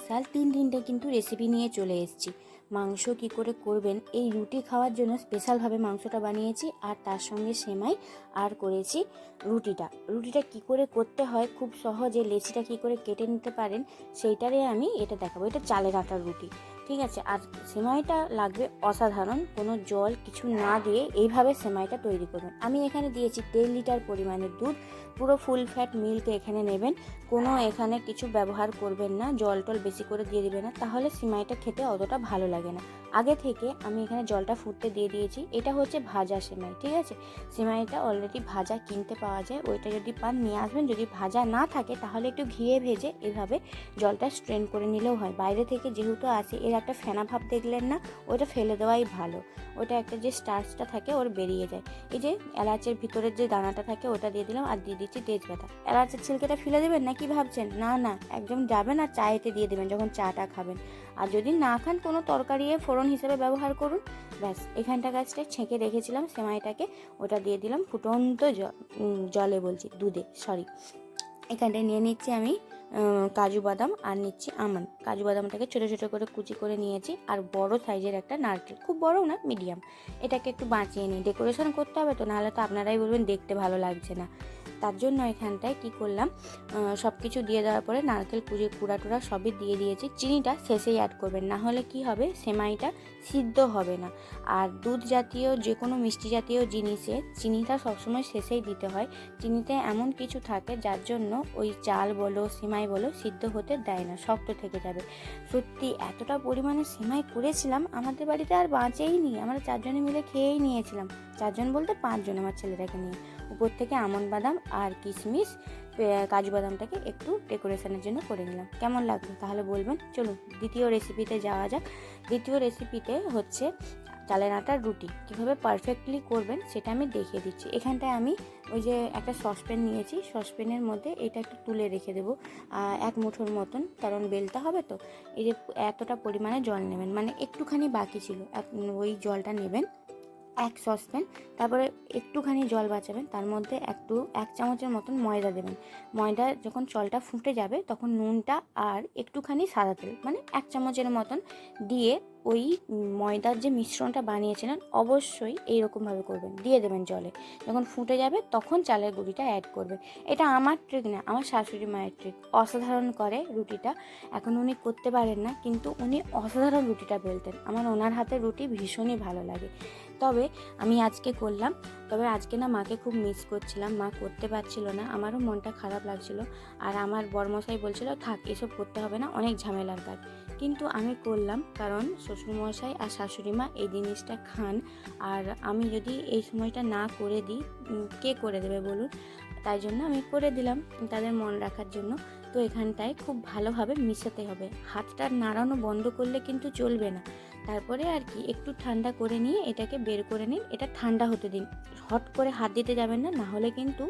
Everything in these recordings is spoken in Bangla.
স্পেশাল তিন তিনটে কিন্তু রেসিপি নিয়ে চলে এসেছি। মাংস কি করে করবেন? এই রুটি খাওয়ার জন্য স্পেশালভাবে মাংসটা বানিয়েছি আর তার সঙ্গে সেমাই আর করেছি রুটিটা। রুটিটা কি করে করতে হয়? খুব সহজে লেচিটা কি করে কেটে নিতে পারেন? সেইটারে আমি এটা দেখাবো। এটা চালের আটার রুটি। ঠিক আছে, আর সেমাইটা লাগবে অসাধারণ। কোনো জল কিছু না দিয়ে এইভাবে সেমাইটা তৈরি করবেন আমি এখানে দিয়েছি দেড় লিটার পরিমাণের দুধ। পুরো ফুল ফ্যাট মিল্ক এখানে নেবেন। কোনো এখানে কিছু ব্যবহার করবেন না, জল টল বেশি করে দিয়ে দিবেন না। তাহলে সিমাইটা খেতে অতটা ভালো লাগে না। আগে থেকে আমি এখানে জলটা ফুটতে দিয়ে দিয়েছি। এটা হচ্ছে ভাজা সেমাই, ঠিক আছে? সেমাইটা অলরেডি ভাজা কিনতে পাওয়া যায়। ওইটা যদি পান, নিয়ে আসবেন। যদি ভাজা না থাকে, তাহলে একটু ঘিয়ে ভেজে এভাবে জলটা স্ট্রেন করে নিলেও হয়। বাইরে থেকে যেহেতু আসে, এর একটা ফেনা ভাব দেখলেন না, ওটা ফেলে দেওয়াই ভালো। ওটা একটা যে স্টার্চটা থাকে, ওর বেরিয়ে যায়। এই যে এলাচের ভিতরের যে দানাটা থাকে, ওটা দিয়ে দিলাম আর দিয়ে দিচ্ছি তেজপাতা। এলাচের ছিলকেটা ফেলে দেবেন না কি ভাবছেন? না না, একদম যাবেন আর চায়েতে দিয়ে দেবেন যখন চাটা খাবেন। আর যদি না খান, কোনো তরকারি ফোড়ন হিসেবে ব্যবহার করুন। ব্যাস, এখানটা গাছটা ছেঁকে রেখেছিলাম, সেমাইটাকে ওটা দিয়ে দিলাম ফুটন্ত জলে বলছি, দুধে সরি এখানটায় নিয়ে নিচ্ছি আমি কাজু বাদাম আর নিচ্ছি আমন। কাজু বাদামটাকে ছোটো ছোটো করে কুচি করে নিয়েছি আর বড় সাইজের একটা নারকেল। খুব বড়ও না, মিডিয়াম। এটাকে একটু বাঁচিয়ে নিই। ডেকোরেশন করতে হবে তো, নাহলে তো আপনারাই বলবেন দেখতে ভালো লাগছে না। তার জন্য এখানটায় কি করলাম? সব কিছু দিয়ে দেওয়ার পরে নারকেল কুড়ি কুড়া টুড়া সবই দিয়ে দিয়েছি। চিনিটা শেষেই অ্যাড করবেন, না হলে কি হবে? সেমাইটা সিদ্ধ হবে না। আর দুধ জাতীয় যে কোনো মিষ্টি জাতীয় জিনিসে চিনিটা সবসময় শেষেই দিতে হয়। চিনিতে এমন কিছু থাকে যার জন্য ওই চাল বলো, সিমাই বলো সিদ্ধ হতে দেয় না, শক্ত থেকে যাবে। সত্যি এতটা পরিমাণে সিমাই করেছিলাম, আমাদের বাড়িতে আর বাঁচেই নি। আমরা চারজনে মিলে খেয়েই নিয়েছিলাম। চারজন বলতে পাঁচজন আমার ছেলেটাকে নিয়ে। উপর থেকে আমন বাদাম আর কিশমিশ কাজু বাদামটাকে একটু ডেকোরেশনের জন্য করে নিলাম। কেমন লাগল তাহলে বলবেন। চলুন, দ্বিতীয় রেসিপিতে যাওয়া যাক। দ্বিতীয় রেসিপিতে হচ্ছে চালের আটার রুটি। কীভাবে পারফেক্টলি করবেন সেটা আমি দেখিয়ে দিচ্ছি। এখানটায় আমি ওই যে একটা সসপ্যান নিয়েছি। সসপ্যানের মধ্যে এটা একটু তুলে রেখে দেবো এক মুঠোর মতন। কারণ বেলতে হবে তো। এই যে এতটা পরিমাণে জল নেবেন। মানে একটুখানি বাকি ছিল। ওই জলটা নেবেন। এক সসপ্যান তারপরে একটুখানি জল বাঁচাবেন, তার মধ্যে একটু, এক চামচের মতন ময়দা দেবেন। ময়দা যখন জলটা ফুটে যাবে, তখন নুনটা আর একটুখানি সাদা তেল মানে এক চামচের মতন দিয়ে ওই ময়দার যে মিশ্রণটা বানিয়েছিলেন, অবশ্যই এইরকমভাবে করবেন, দিয়ে দেবেন জলে। যখন ফুটে যাবে, তখন চালের গুঁড়িটা অ্যাড করবেন। এটা আমার ট্রিক না, আমার শাশুড়ি মায়ের ট্রিক অসাধারণ করে রুটিটা, এখন উনি করতে পারেন না, কিন্তু উনি অসাধারণ রুটিটা বেলতেন। আমার ওনার হাতে রুটি ভীষণই ভালো লাগে। তবে আমি আজকে করলাম। তবে আজকে না মাকে খুব মিস করছিলাম। মা করতে পারছিল না। আমারও মনটা খারাপ লাগছিল। আর আমার বরমশাই বলছিল, থাক, এসব করতে হবে না, অনেক ঝামেলার কাজ। কিন্তু আমি করলাম কারণ শ্বশুরমশাই আর শাশুড়ি মা এই জিনিসটা খান। আর আমি যদি এই সময়টা না করে দিই কে করে দেবে বলুন? তাই জন্য আমি করে দিলাম। তাদের মন রাখার জন্য। তো এখানটায় খুব ভালোভাবে মিশাতে হবে। হাতটা নাড়ানো বন্ধ করলে কিন্তু চলবে না। তারপরে আর কি, একটু ঠান্ডা করে নিয়ে এটাকে বের করে নিন। এটা ঠান্ডা হতে দিন। হট করে হাত দিতে যাবেন না না হলে কিন্তু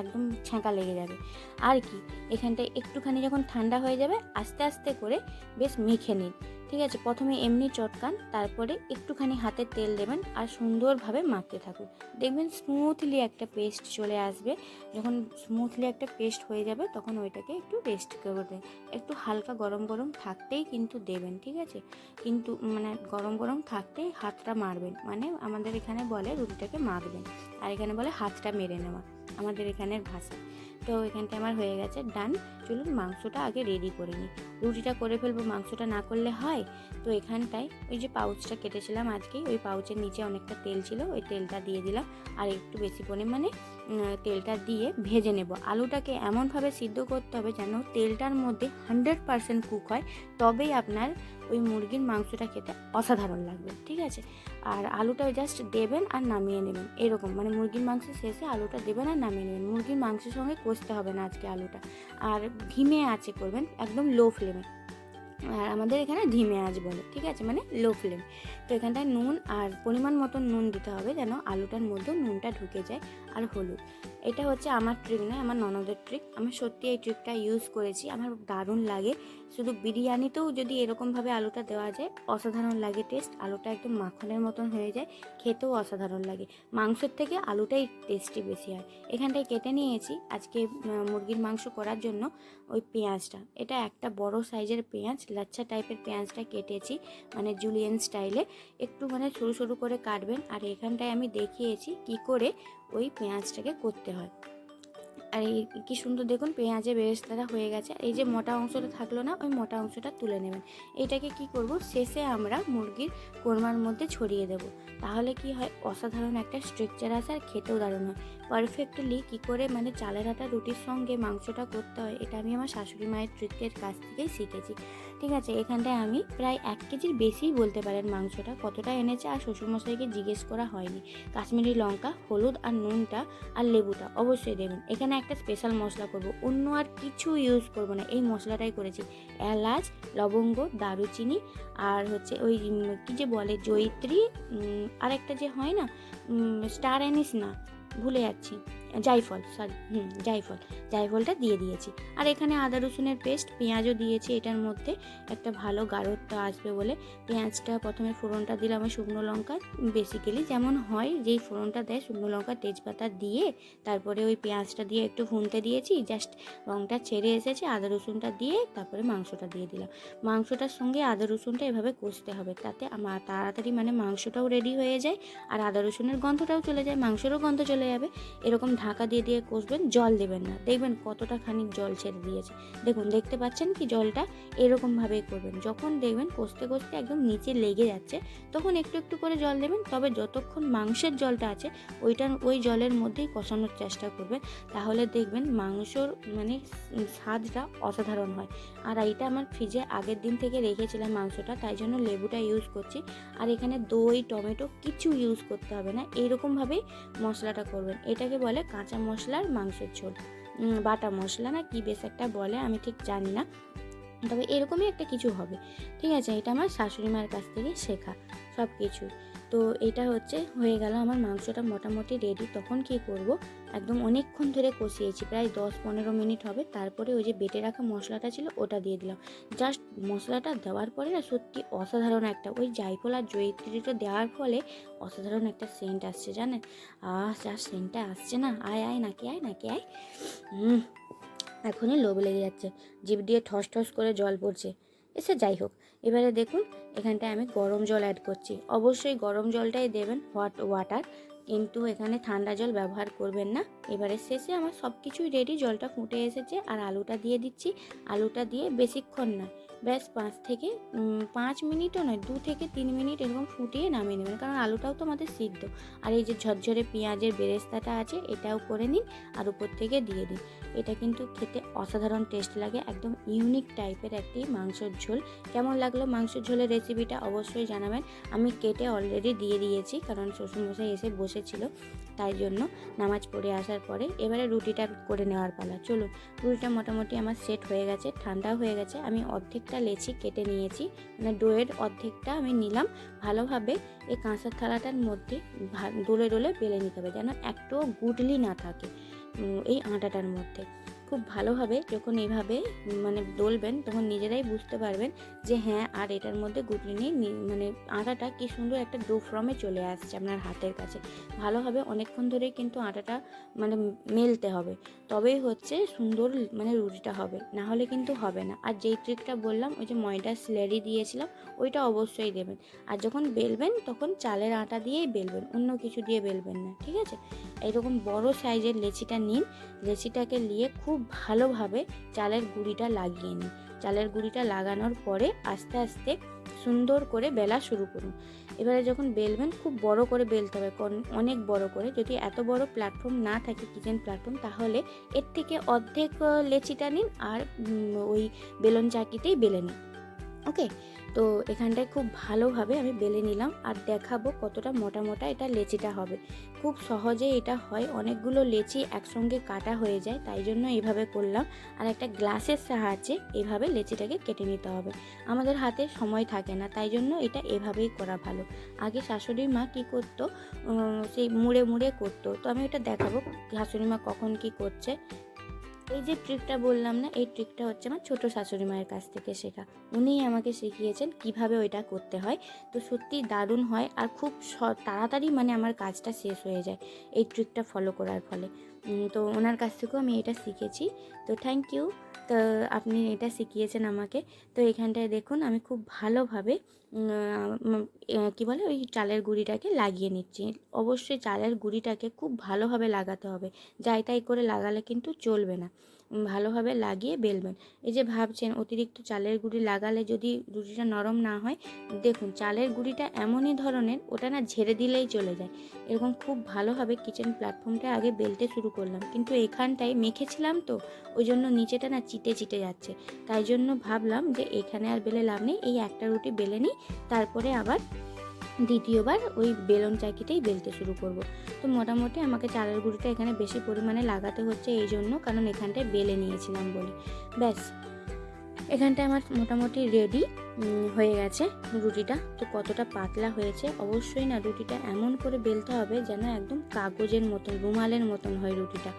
একদম ছ্যাঁকা লেগে যাবে। আর কি, এখানটায় একটুখানি যখন ঠান্ডা হয়ে যাবে, আস্তে আস্তে করে বেশ মেখে নিন। ঠিক আছে? প্রথমে এমনি চটকান, তারপরে একটুখানি হাতে তেল দেবেন আর সুন্দরভাবে মাখতে থাকুন। দেখবেন স্মুথলি একটা পেস্ট চলে আসবে। যখন স্মুথলি একটা পেস্ট হয়ে যাবে, তখন ওইটাকে একটু রেস্ট করবেন। একটু হালকা গরম গরম থাকতেই কিন্তু দেবেন, ঠিক আছে? কিন্তু মানে গরম গরম থাকতেই হাতটা মারবেন। মানে আমাদের এখানে বলে রুটিটাকে মাখবেন। আর এখানে বলে হাতটা মেরে নেওয়া। আমাদের এখানের ভাষা তো এখানটা আমার হয়ে গেছে ডান চলুন মাংসটা আগে রেডি করে নিই। রুটিটা করে ফেলব, মাংসটা না করলে হয়? তো এখানটায় ওই যে পাউচটা কেটেছিলাম আজকেই ওই পাউচের নিচে অনেকটা তেল ছিল, ওই তেলটা দিয়ে দিলাম। আর একটু বেশি পরিমাণে তেলটা দিয়ে ভেজে নেব। আলুটাকে এমনভাবে সিদ্ধ করতে হবে যেন তেলটার মধ্যে হান্ড্রেড পারসেন্ট কুক হয়। তবেই আপনার ওই মুরগির মাংসটা খেতে অসাধারণ লাগবে, ঠিক আছে? আর আলুটা জাস্ট দেবেন আর নামিয়ে নেবেন, এরকম। মানে মুরগির মাংসের শেষে আলুটা দেবেন আর নামিয়ে নেবেন। মুরগির মাংসের সঙ্গে কষতে হবে না আজকে আলুটা। আর ধিমে আঁচে করবেন, একদম লো ফ্লেমে আর আমাদের এখানে ধিমে আঁচ বলে, ঠিক আছে? মানে লো ফ্লেম তো এখানটায় নুন আর পরিমাণ মতন নুন দিতে হবে যেন আলুটার মধ্যে নুনটা ঢুকে যায়। আর হলুদ। এটা হচ্ছে আমার ট্রিক নয় আমার ননদের ট্রিক আমি সত্যি এই ট্রিকটা ইউজ করেছি। আমার দারুণ লাগে। শুধু বিরিয়ানিতেও যদি এরকমভাবে আলুটা দেওয়া যায়, অসাধারণ লাগে টেস্ট আলুটা একদম মাখনের মতন হয়ে যায়, খেতেও অসাধারণ লাগে। মাংসের থেকে আলুটাই টেস্টি বেশি হয়। এখানটায় কেটে নিয়েছি। আজকে মুরগির মাংস করার জন্য ওই পেঁয়াজটা। এটা একটা বড় সাইজের পেঁয়াজ, লাচ্ছা টাইপের পেঁয়াজটা কেটেছি মানে জুলিয়ান স্টাইলে একটু মানে সরু সরু করে কাটবেন। আর এখানটায় আমি দেখিয়েছি কি করে ওই পেঁয়াজটাকে করতে হয়। আর এই কী সুন্দর দেখুন পেঁয়াজে বেরেস্তাটা হয়ে গেছে। এই যে মোটা অংশটা থাকল না, ওই মোটা অংশটা তুলে নেবেন। এইটাকে কি করব? শেষে আমরা মুরগির কোরমার মধ্যে ছড়িয়ে দেব। তাহলে কি হয়? অসাধারণ একটা স্ট্রাকচার আসে আর খেতেও দারুণ হয়। পারফেক্টলি কি করে মানে চালের আটা রুটির সঙ্গে মাংসটা করতে হয়, এটা আমি আমার শাশুড়ি মায়ের ট্রিকের কাছ থেকেই শিখেছি। ঠিক আছে এখানটায় আমি প্রায় এক কেজির বেশিই বলতে পারেন মাংসটা। কতটা এনেছে আর শ্বশুরমশাইকে জিজ্ঞেস করা হয়নি। কাশ্মীরি লঙ্কা হলুদ আর নুনটা আর লেবুটা অবশ্যই দেবেন। এখানে একটা স্পেশাল মশলা করব। অন্য আর কিছু ইউজ করব না। এই মশলাটাই করেছি। এলাচ লবঙ্গ দারুচিনি আর হচ্ছে ওই কি যে বলে জয়িত্রী উম, আর একটা যে হয় না স্টার অ্যানিস না ভুলে যাচ্ছি। জাইফল সরি হুম জাইফল জাইফলটা দিয়ে দিয়েছি। আর এখানে আদা রসুনের পেস্ট, পেঁয়াজও দিয়েছি, এটার মধ্যে একটা ভালো গাঢ়ত্ব আসবে বলে। পেঁয়াজটা প্রথমে ফোড়নটা দিলাম শুকনো লঙ্কা বেসিক্যালি যেমন হয় যেই ফোড়নটা দেয় শুকনো লঙ্কা, তেজপাতা দিয়ে তারপরে ওই পেঁয়াজটা দিয়ে একটু ভুনতে দিয়েছি জাস্ট রঙটা ছেড়ে এসেছে, আদা রসুনটা দিয়ে তারপরে মাংসটা দিয়ে দিলাম। মাংসটার সঙ্গে আদা রসুনটা এভাবে কষতে হবে, তাতে আমার তাড়াতাড়ি মানে মাংসটাও রেডি হয়ে যায়, আর আদা রসুনের গন্ধটাও চলে যায়, মাংসেরও গন্ধ চলে যাবে। এরকম ঢাকা দিয়ে দিয়ে কষবেন, জল দেবেন না। দেখবেন কতটা খানিক জল ছেড়ে দিয়েছে। দেখুন, দেখতে পাচ্ছেন কি জলটা এরকমভাবেই করবেন। যখন দেখবেন কষতে কষতে একদম নিচে লেগে যাচ্ছে, তখন একটু একটু করে জল দেবেন। তবে যতক্ষণ মাংসের জলটা আছে ওইটা ওই জলের মধ্যেই কষানোর চেষ্টা করবেন। তাহলে দেখবেন মাংসর মানে স্বাদটা অসাধারণ হয়। আর এইটা আমার ফ্রিজে আগের দিন থেকে রেখেছিলাম মাংসটা, তাই জন্য লেবুটা ইউজ করছি। আর এখানে দই, টমেটো কিছু ইউজ করতে হবে না। এইরকমভাবেই মশলাটা করবেন। এটাকে বলে কাঁচা মশলার মাংসের ঝোল। বাটা মশলা না কি বেশ একটা বলে আমি ঠিক জানি না। তবে এরকমই একটা কিছু হবে। ঠিক আছে, এটা আমার শাশুড়ি মায়ের কাছ থেকে শেখা সব কিছু তো এটা হচ্ছে, হয়ে গেল আমার মাংসটা মোটামুটি রেডি তখন কি করব? একদম অনেকক্ষণ ধরে কষিয়েছি, প্রায় দশ পনেরো মিনিট হবে। তারপরে ওই যে বেটে রাখা মশলাটা ছিল, ওটা দিয়ে দিলাম। জাস্ট মশলাটা দেওয়ার পরে না সত্যি অসাধারণ একটা, ওই জায়ফল আর জয়িত্রীটা দেওয়ার ফলে অসাধারণ একটা সেন্ট আসছে, জানেন? আহ, যা সেন্টটা আসছে না। আয় আয় নাকি আয় নাকি, আয়। হুম এখনই লোভ লেগে যাচ্ছে। জিভ দিয়ে ঠস ঠস করে জল পড়ছে। এসে যাই হোক। এবারে দেখুন, এখানটায় আমি গরম জল অ্যাড করছি। অবশ্যই গরম জলটাই দেবেন হট ওয়াটার কিন্তু এখানে ঠান্ডা জল ব্যবহার করবেন না। এবারে শেষে আমার সব কিছুই রেডি জলটা ফুটে এসেছে, আর আলুটা দিয়ে দিচ্ছি। আলুটা দিয়ে বেশিক্ষণ না ব্যাস পাঁচ থেকে পাঁচ মিনিটও নয়, দু থেকে তিন মিনিট এরকম ফুটিয়ে নামিয়ে নেবেন। কারণ আলুটাও তো আমাদের সিদ্ধ। আর এই যে ঝরঝরে পেঁয়াজের বেরেস্তাটা আছে, এটাও করে নিন আর উপর থেকে দিয়ে দিন। এটা কিন্তু খেতে অসাধারণ টেস্ট লাগে, একদম ইউনিক টাইপের একটি মাংসের ঝোল। কেমন লাগল মাংসের ঝোলের রেসিপিটা অবশ্যই জানাবেন। আমি কেটে অলরেডি দিয়ে দিয়েছি, কারণ শ্বশুরমশাই এসে বসেছিল, তাই জন্য নামাজ পড়ে আসার পরে এবারে রুটিটা করে নেওয়ার পালা। চলুন, রুটিটা মোটামুটি আমার সেট হয়ে গেছে ঠান্ডা হয়ে গেছে, আমি অর্ধেকটা লেচি কেটে নিয়েছি। মানে ডোয়ের অর্ধেকটা আমি নিলাম। ভালোভাবে এই কাঁসার থালাটার মধ্যে ডোলে ডোলে বেলে নিতে হবে যেন একটুও গুটলি না থাকে এই আটাটার মধ্যে। খুব ভালোভাবে যখন এইভাবে মানে দলবেন তখন নিজেরাই বুঝতে পারবেন যে হ্যাঁ আর এটার মধ্যে গুটলি নেই, নি- মানে আটাটা কি সুন্দর একটা ডো ফর্মে চলে আসছে আপনার হাতের কাছে। ভালোভাবে অনেকক্ষণ ধরেই কিন্তু আটাটা মানে মেলতে হবে। তবেই হচ্ছে সুন্দর মানে রুটিটা হবে, না হলে কিন্তু হবে না। আর যেই ট্রিকটা বললাম, ওই যে ময়দা, স্লেরি দিয়েছিলাম, ওইটা অবশ্যই দেবেন। আর যখন বেলবেন, তখন চালের আটা দিয়েই বেলবেন, অন্য কিছু দিয়ে বেলবেন না, ঠিক আছে? এইরকম বড় সাইজের লেচিটা নিন। লেচিটাকে নিয়ে খুব ভালোভাবে চালের গুঁড়িটা লাগিয়ে নিন। চালের গুঁড়িটা লাগানোর পরে আস্তে আস্তে সুন্দর করে বেলা শুরু করুন। এবারে যখন বেলবেন, খুব বড় করে বেলতে হবে অনেক বড় করে। যদি এত বড় প্ল্যাটফর্ম না থাকে কিচেন প্ল্যাটফর্ম তাহলে এর থেকে অর্ধেক লেচিটা নিন আর ওই বেলন চাকিতেই বেলে নিন। ওকে তো এখানটায় খুব ভালোভাবে আমি বেলে নিলাম আর দেখাবো কতটা মোটা মোটা এটা লেচিটা হবে। খুব সহজে এটা হয়, অনেকগুলো লেচি একসঙ্গে কাটা হয়ে যায়, তাই জন্য এইভাবে করলাম। আর একটা গ্লাসের সাহায্যে এভাবে লেচিটাকে কেটে নিতে হবে। আমাদের হাতে সময় থাকে না, তাই জন্য এটা এভাবেই করা ভালো। আগে শাশুড়ি মা কী করতো সেই মুড়ে মুড়ে করতো। তো আমি এটা দেখাবো, শাশুড়ি মা কখন কি করছে। এই যে ট্রিকটা বললাম না, এই ট্রিকটা হচ্ছে আমার ছোটো শাশুড়ি মায়ের কাছ থেকে শেখা। উনিই আমাকে শিখিয়েছেন কীভাবে ওইটা করতে হয়। তো সত্যি দারুণ হয় আর খুব তাড়াতাড়ি মানে আমার কাজটা শেষ হয়ে যায় এই ট্রিকটা ফলো করার ফলে। তো ওনার কাছ থেকেও আমি এটা শিখেছি। তো থ্যাংক ইউ তো আপনি এটা শিখিয়েছেন আমাকে। তো এখানটায় দেখুন, আমি খুব ভালোভাবে কি বলে ওই চালের গুঁড়িটাকে লাগিয়ে নিচ্ছি। অবশ্যই চালের গুঁড়িটাকে খুব ভালোভাবে লাগাতে হবে। যাই তাই করে লাগালে কিন্তু চলবে না। ভালোভাবে লাগিয়ে বেলবেন। এই যে ভাবছেন অতিরিক্ত চালের গুঁড়ি লাগালে যদি রুটিটা নরম না হয়, দেখুন চালের গুঁড়িটা এমনই ধরনের, ওটা না ঝেড়ে দিলেই চলে যায়। এরকম খুব ভালোভাবে কিচেন প্ল্যাটফর্মটা আগে বেলতে শুরু করলাম। কিন্তু এখানটায় মেখেছিলাম তো ওই জন্য নিচেটা না চিটে চিটে যাচ্ছে। তাই জন্য ভাবলাম যে এখানে আর বেলে লাভ নেই, এই একটা রুটি বেলে নিই, তারপরে আবার দ্বিতীয়বার ওই বেলন চাকিতেই বেলতে শুরু করব। তো মোটামুটি আমাকে চালের গুঁড়িটা এখানে বেশি পরিমাণে লাগাতে হচ্ছে এই জন্য, কারণ এখানটায় বেলে নিয়েছিলাম বলে। ব্যাস এখানটায় আমার মোটামুটি রেডি হয়ে গেছে রুটিটা। তো কতটা পাতলা হয়েছে? অবশ্যই না, রুটিটা এমন করে বেলতে হবে যেন একদম কাগজের মতন, রুমালের মতন হয় রুটিটা।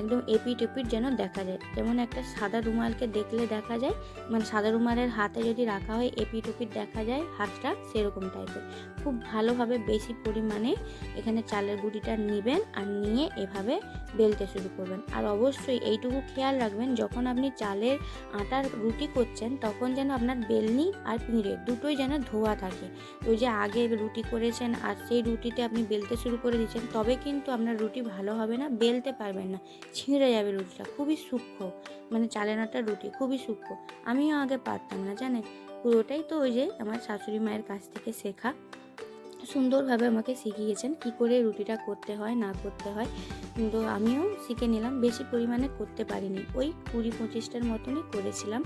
একদম এপিট এপিট যেন দেখা যায়। যেমন একটা সাদা রুমালকে দেখলে দেখা যায় মানে সাদা রুমালের হাতে যদি রাখা হয় এপিট ওপিট দেখা যায়, হাতটা সেরকম টাইপের খুব ভালোভাবে বেশি পরিমাণে এখানে চালের গুঁড়িটা নেবেন আর নিয়ে এভাবে বেলতে শুরু করবেন। আর অবশ্যই এইটুকু খেয়াল রাখবেন, যখন আপনি চালের আটার রুটি করছেন, তখন যেন আপনার বেলনি আর পিঁড়ে দুটোই যেন ধোয়া থাকে। ওই যে আগে রুটি করেছেন আর সেই রুটিতে আপনি বেলতে শুরু করে দিচ্ছেন, তবে কিন্তু আপনার রুটি ভালো হবে না, বেলতে পারবেন না। ছিঁড়ে যাবে রুটিটা। খুবই সূক্ষ্ম। মানে চালের আটার রুটি, খুবই সূক্ষ্ম। আমিও আগে পারতাম না, জানেন? পুরোটাই তো ওই যে আমার শাশুড়ি মায়ের কাছ থেকে শেখা। সুন্দরভাবে আমাকে শিখিয়েছেন কি করে রুটিটা করতে হয়, না করতে হয়। কিন্তু আমিও শিখে নিলাম, বেশি পরিমাণে করতে পারিনি। ওই কুড়ি পঁচিশটার মতনই করেছিলাম,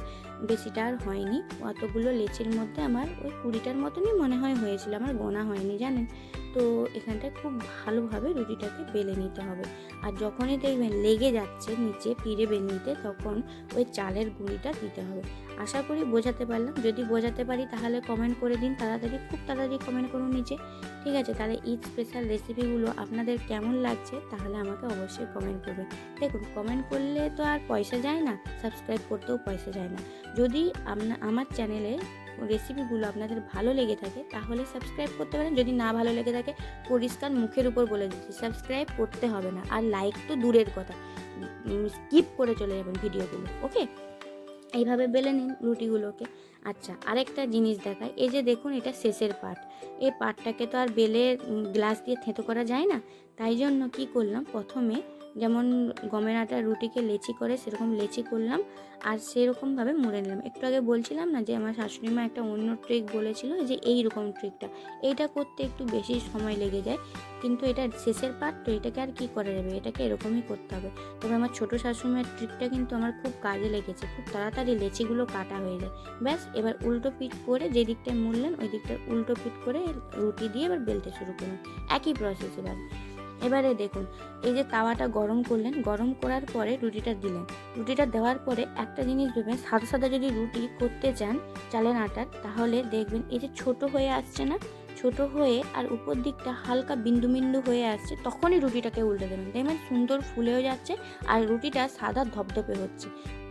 বেশিটা আর হয়নি। অতগুলো লেচির মধ্যে আমার ওই কুড়িটার মতনই মনে হয় হয়েছিল, আমার গোনা হয়নি, জানেন? তো এখানটায় খুব ভালোভাবে রুটিটাকে বেলে নিতে হবে। আর যখনই দেখবেন লেগে যাচ্ছে নিচে, পিড়ে বেলে নিতে, তখন ওই চালের গুঁড়িটা দিতে হবে। আশা করি বোঝাতে পারলাম। যদি বোঝাতে পারি তাহলে কমেন্ট করে দিন, তাড়াতাড়ি, খুব তাড়াতাড়ি কমেন্ট করুন নিচে। ঠিক আছে, তাহলে ঈদ স্পেশাল রেসিপিগুলো আপনাদের কেমন লাগছে তাহলে আমাকে অবশ্যই কমেন্ট করবেন। দেখুন কমেন্ট করলে তো আর পয়সা যায় না সাবস্ক্রাইব করতেও পয়সা যায় না। যদি আপনা, আমার চ্যানেলে রেসিপিগুলো আপনাদের ভালো লেগে থাকে তাহলে সাবস্ক্রাইব করতে পারেন। যদি না ভালো লেগে থাকে, পরিষ্কার মুখের উপর বলে দিচ্ছি সাবস্ক্রাইব করতে হবে না। আর লাইক তো দূরের কথা স্কিপ করে চলে যাবেন ভিডিওগুলো ওকে এইভাবে বেলে নিন রুটিগুলোকে। আচ্ছা আরেকটা জিনিস দেখায় এই যে দেখুন, এটা শেষের পাট। এই পাটটাকে তো আর বেলে গ্লাস দিয়ে থেঁতো করা যায় না? তাই জন্য কি করলাম? প্রথমে যেমন গমের আটা, রুটিকে লেচি করে সেরকম লেচি করলাম আর সেরকমভাবে মুড়ে নিলাম। একটু আগে বলছিলাম না যে, আমার শাশুড়ি মা একটা অন্য ট্রিক বলেছিল যে এই রকম ট্রিকটা এইটা করতে একটু বেশি সময় লেগে যায়, কিন্তু এটা শেষের পার্ট তো এটাকে আর কি করা যাবে? এটাকে এরকমই করতে হবে। তবে আমার ছোটো শাশুড়িমার ট্রিকটা কিন্তু আমার খুব কাজে লেগেছে। খুব তাড়াতাড়ি লেচিগুলো কাটা হয়ে যায়। ব্যাস, এবার উল্টো পিঠ করে যে দিকটায় মুড়লেন, ওই দিকটার উল্টো পিঠ করে রুটি দিয়ে এবার বেলতে শুরু করুন একই প্রসেস এবার। এবারে দেখুন, এই যে তাওয়াটা গরম করলেন, গরম করার পরে রুটিটা দিলেন। রুটিটা দেওয়ার পরে একটা জিনিস দেবেন সাদা সাদা যদি রুটি করতে চান, চালের আটার, তাহলে দেখবেন এই যে ছোট হয়ে আসছে না ছোট হয়ে আর উপর দিকটা হালকা বিন্দু বিন্দু হয়ে আসছে, তখনই রুটিটাকে উল্টে দেবেন। দেখবেন সুন্দর ফুলেও যাচ্ছে আর রুটিটা সাদা ধপধপে হচ্ছে।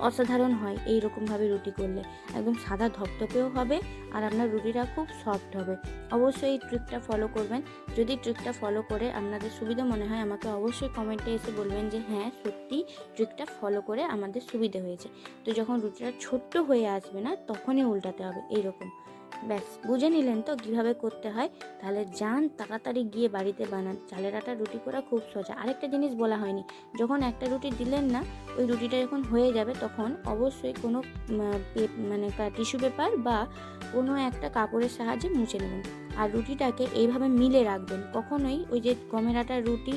অসাধারণ হয় এই রকমভাবে রুটি করলে। একদম সাদা ধপধপেও হবে আর আপনার রুটিটা খুব সফট হবে। অবশ্যই এই ট্রিকটা ফলো করবেন। যদি ট্রিকটা ফলো করে আপনাদের সুবিধা মনে হয়, আমাকে অবশ্যই কমেন্টে এসে বলবেন যে হ্যাঁ সত্যি ট্রিকটা ফলো করে আমাদের সুবিধে হয়েছে। তো যখন রুটিটা ছোট্ট হয়ে আসবে না, তখনই উল্টাতে হবে এইরকম। ব্যাস, বুঝে নিলেন তো কীভাবে করতে হয়? তাহলে যান, তাড়াতাড়ি গিয়ে বাড়িতে বানান। চালের আটা, রুটি করা খুব সোজা। আরেকটা জিনিস বলা হয়নি, যখন একটা রুটি দিলেন না, ওই রুটিটা যখন হয়ে যাবে, তখন অবশ্যই কোনো মানে টিস্যু পেপার বা কোনো একটা কাপড়ের সাহায্যে মুছে নেবেন। আর রুটিটাকে এইভাবে মিলে রাখবেন। কখনোই ওই যে গমের আটার রুটি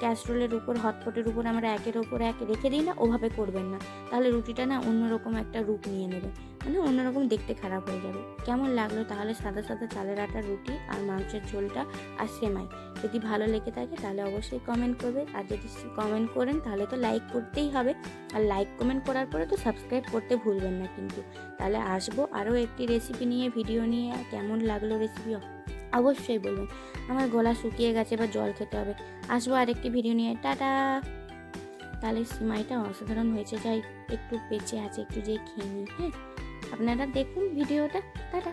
ক্যাস্ট্রোলের উপর, হটপটের উপর আমরা একের ওপর এক রেখে দিই না, ওভাবে করবেন না। তাহলে রুটিটা না অন্যরকম একটা রূপ নিয়ে নেবে। মানে অন্যরকম দেখতে খারাপ হয়ে যাবে। কেমন লাগল? তাহলে সাদা সাদা চালের আটা, রুটি আর মাংসের ঝোলটা আর সেমাই। যদি ভালো লেগে থাকে তাহলে অবশ্যই কমেন্ট করবে। আর যদি কমেন্ট করেন তাহলে তো লাইক করতেই হবে। আর লাইক কমেন্ট করার পরে তো সাবস্ক্রাইব করতে ভুলবেন না কিন্তু। তাহলে আসব আরও একটি রেসিপি নিয়ে ভিডিও নিয়ে কেমন লাগল রেসিপি অবশ্যই বলবেন। আমার গলা শুকিয়ে গেছে বা জল খেতে হবে। আসব আরেকটি ভিডিও নিয়ে। টাটা! তাহলে সিমাইটা অসাধারণ হয়েছে। যাই, একটু বেঁচে আছে, একটু যে খেয়ে নিই হ্যাঁ? আপনারা দেখুন ভিডিওটা। টাটা।